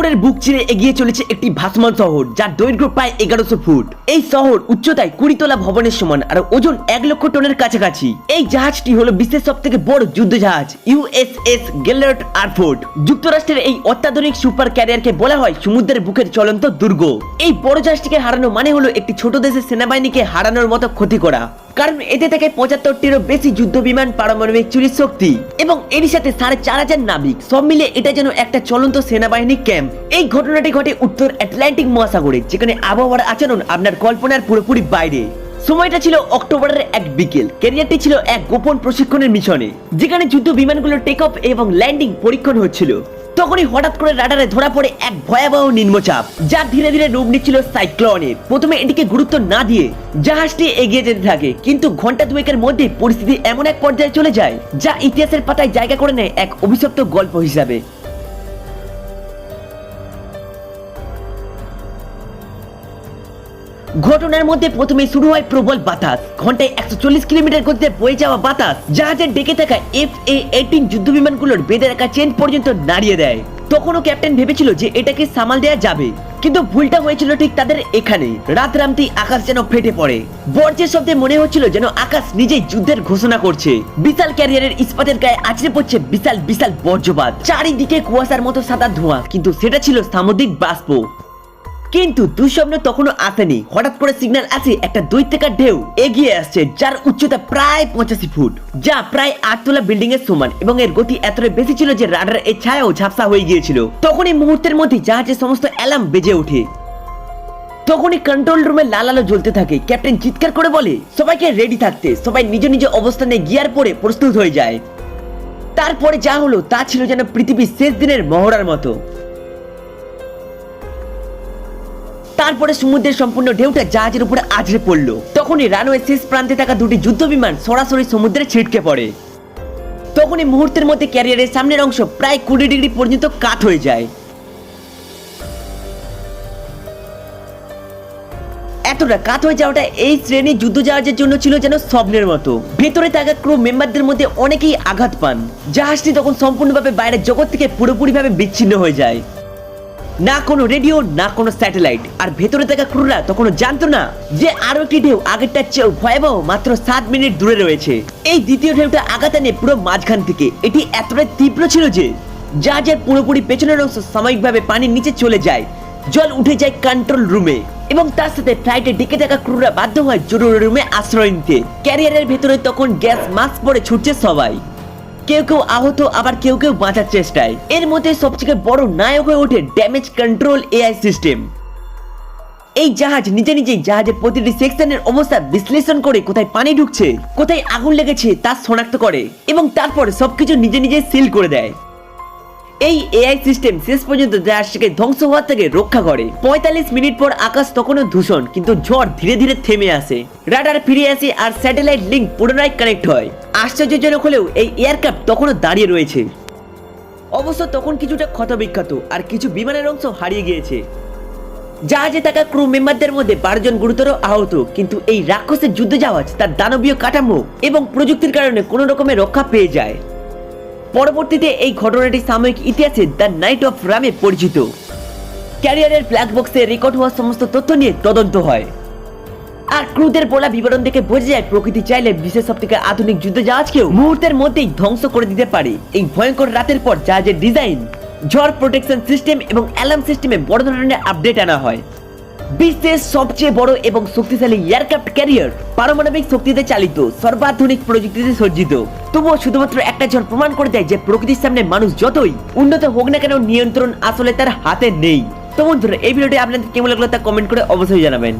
সাগরের বুক চিরে এগিয়ে চলেছে একটি ভাসমান শহর, যার দৈর্ঘ্য প্রায় এগারোশো ফুট। এই শহর উচ্চতায় কুড়িতলা ভবনের সমান আর ওজন এক লক্ষ টনের কাছাকাছি। এই জাহাজটি হলো বিশ্বের সব থেকে বড় যুদ্ধ জাহাজ ইউএসএস গেলার্ট আরফোর্ট যুক্তরাষ্ট্রের এই অত্যাধুনিক সুপার ক্যারিয়ারকে বলা হয় সমুদ্রের বুকের চলন্ত দুর্গ। এই বড় জাহাজটিকে হারানো মানে হলো একটি ছোট দেশের সেনাবাহিনীকে হারানোর মতো ক্ষতি করা। কারণ এতে থাকে পঁচাত্তরটিরও বেশি যুদ্ধ বিমান পারমাণবিক চুরির শক্তি। এবং এর সাথে সাড়ে চার হাজার নাবিক। সব মিলে এটা যেন একটা চলন্ত সেনাবাহিনী ক্যাম্প। এই ঘটনাটি ঘটে উত্তর আটলান্টিক মহাসাগরে, যেখানে আবহাওয়ার আচরণ আপনার কল্পনার পুরোপুরি বাইরে। সময়টা ছিল অক্টোবরের এক বিকেল। ক্যারিয়ারটি ছিল এক গোপন প্রশিক্ষণের মিশনে, যেখানে যুদ্ধ বিমানগুলোর টেক অফ এবং ল্যান্ডিং পরীক্ষণ হচ্ছিল। তখনই হঠাৎ করে রাডারে ধরা পড়ে এক ভয়াবহ নিম্নচাপ, যা ধীরে ধীরে রূপ নিচ্ছিল সাইক্লোনের। প্রথমে এটিকে গুরুত্ব না দিয়ে জাহাজটি এগিয়ে যেতে থাকে, কিন্তু ঘণ্টা দুয়েকের মধ্যে পরিস্থিতি এমন এক পর্যায়ে চলে যায়, যা ইতিহাসের পাতায় জায়গা করে নেয় এক অভিশপ্ত গল্প হিসাবে। ঘটনার মধ্যে প্রথমে শুরু হয় প্রবল বাতাস। ঘন্টায় একশো চল্লিশ কিলোমিটার গতিতে বয়ে যাওয়া বাতাস জাহাজের ডেকে থাকা এফ এ এইটিন যুদ্ধ বিমানগুলোর বেঁধে রাখা চেন পর্যন্ত নাড়িয়ে দেয়। তখনও ক্যাপ্টেন ভেবেছিল যে এটাকে সামাল দেওয়া যাবে, কিন্তু ভুলটা হয়েছিল ঠিক তাদের এখানে। রাত রামতি আকাশ যেন ফেটে পড়ে। বর্জ্যের শব্দে মনে হচ্ছিল যেন আকাশ নিজেই যুদ্ধের ঘোষণা করছে। বিশাল ক্যারিয়ারের ইস্পাতের গায়ে আছড়ে পড়ছে বিশাল বিশাল বর্জ্যপাত চারিদিকে কুয়াশার মতো সাদা ধোঁয়া, কিন্তু সেটা ছিল সামুদ্রিক বাষ্প। কিন্তু দুঃস্বপ্ন তখনও আসেনি। হঠাৎ করে সিগন্যাল আসে একটা দৈত্যাকার ঢেউ। এগিয়ে আসছে, যার উচ্চতা প্রায় পঁচাশি ফুট, যা প্রায় আটতলা বিল্ডিং এর সমান এবং এর গতি এতটাই বেশি ছিল যে রাডার এর ছায়াও ঝাপসা হয়ে গিয়েছিল। তখনই মুহূর্তের মধ্যে জাহাজের সমস্ত অ্যালার্ম বেজে ওঠে। তখনই কন্ট্রোল রুমে লাল আলো জ্বলতে থাকে। ক্যাপ্টেন চিৎকার করে বলে, সবাইকে রেডি থাকতে। সবাই নিজ নিজ অবস্থানে গিয়ার পরে প্রস্তুত হয়ে যায়। তারপরে যা হলো তা ছিল যেন পৃথিবীর শেষ দিনের মহড়ার মতো। তারপরে সমুদ্রের সম্পূর্ণ ঢেউটা জাহাজের উপরে আছড়ে পড়ল। তখনই রানওয়ে শেষ প্রান্তে থাকা দুটি যুদ্ধ বিমান সরাসরি সমুদ্রে ছিটকে পড়ে। তখনই মুহূর্তের মধ্যে ক্যারিয়ারের সামনের অংশ প্রায় কুড়ি ডিগ্রি পর্যন্ত কাত হয়ে যায়। এতটা কাত হয়ে যাওয়াটা এই শ্রেণির যুদ্ধ জাহাজের জন্য ছিল যেন স্বপ্নের মতো। ভেতরে থাকা ক্রু মেম্বারদের মধ্যে অনেকেই আঘাত পান। জাহাজটি তখন সম্পূর্ণভাবে বাইরের জগৎ থেকে পুরোপুরিভাবে বিচ্ছিন্ন হয়ে যায়। না কোনো রেডিও, না কোনো স্যাটেলাইট। আর ভেতরে থাকা ক্রুরা তখনও জানতো না যে আরও একটি ঢেউ আগেরটার চেয়েও ভয়াবহ মাত্র সাত মিনিট দূরে রয়েছে। এই দ্বিতীয় ঢেউটা আঘাত আনে পুরো মাঝখান থেকে। এটি এতটাই তীব্র ছিল যে যা জাহাজের পুরোপুরি পেছনের অংশ সাময়িকভাবে পানির নিচে চলে যায়। জল উঠে যায় কন্ট্রোল রুমে এবং তার সাথে ফ্লাইটে ডেকে থাকা ক্রুরা বাধ্য হয় জরুরি রুমে আশ্রয় নিতে। ক্যারিয়ারের ভেতরে তখন গ্যাস মাস্ক পরে ছুটছে সবাই। কেউ কেউ আহত, আবার কেউ কেউ বাঁচার চেষ্টায়। এর মধ্যে সবথেকে বড় নায়ক হয়ে ওঠে ড্যামেজ কন্ট্রোল এআই সিস্টেম এই জাহাজ, নিজে নিজেই জাহাজের প্রতিটি সেকশনের অবস্থা বিশ্লেষণ করে কোথায় পানি ঢুকছে, কোথায় আগুন লেগেছে তা শনাক্ত করে এবং তারপর সবকিছু নিজে নিজে সিল করে দেয়। এই এআই সিস্টেম শেষ পর্যন্ত জাহাজটিকে ধ্বংস হওয়ার থেকে রক্ষা করে। পঁয়তাল্লিশ মিনিট পর আকাশ তখনও দূষণ কিন্তু ঝড় ধীরে ধীরে থেমে আসে। রাডার ফিরে আসে আর স্যাটেলাইট লিঙ্ক পুনরায় কানেক্ট হয়। আশ্চর্যজনক হলেও এই এয়ারক্রাফট তখনও দাঁড়িয়ে রয়েছে। অবশ্য তখন কিছুটা ক্ষতবিক্ষত আর কিছু বিমানের অংশ হারিয়ে গিয়েছে। জাহাজে থাকা ক্রু মেম্বারদের মধ্যে বারোজন গুরুতর আহত, কিন্তু এই রাক্ষসের যুদ্ধ জাহাজ তার দানবীয় কাঠামো এবং প্রযুক্তির কারণে কোনো রকমের রক্ষা পেয়ে যায়। পরবর্তীতে এই ঘটনাটি সাময়িক ইতিহাসে দ্য নাইট অফ রামে পরিচিত। ক্যারিয়ারের ব্ল্যাক বক্সে রেকর্ড হওয়া সমস্ত তথ্য নিয়ে তদন্ত হয়। আর ক্রুদের বলা বিবরণ দেখে বোঝা যায়, প্রকৃতি চাইলে বিশ্বের সব থেকে আধুনিক যুদ্ধ জাহাজকেও মুহূর্তের মধ্যেই ধ্বংস করে দিতে পারে। এই ভয়ঙ্কর রাতের পর জাহাজের ডিজাইন, ঝড় প্রোটেকশন সিস্টেম এবং অ্যালার্ম সিস্টেমে বড় ধরনের আপডেট আনা হয়। বিশ্বের সবচেয়ে বড় এবং শক্তিশালী এয়ারক্রাফট ক্যারিয়ার পারমাণবিক শক্তিতে চালিত, সর্বাধুনিক প্রযুক্তিতে সজ্জিত। তবুও শুধুমাত্র একটা ঝড় প্রমাণ করে দেয় যে প্রকৃতির সামনে মানুষ যতই উন্নত হোক না কেন নিয়ন্ত্রণ আসলে তার হাতে নেই। তো বন্ধুরা, এই ভিডিওটি আপনাদের কেমন লাগল তা কমেন্ট করে অবশ্যই জানাবেন।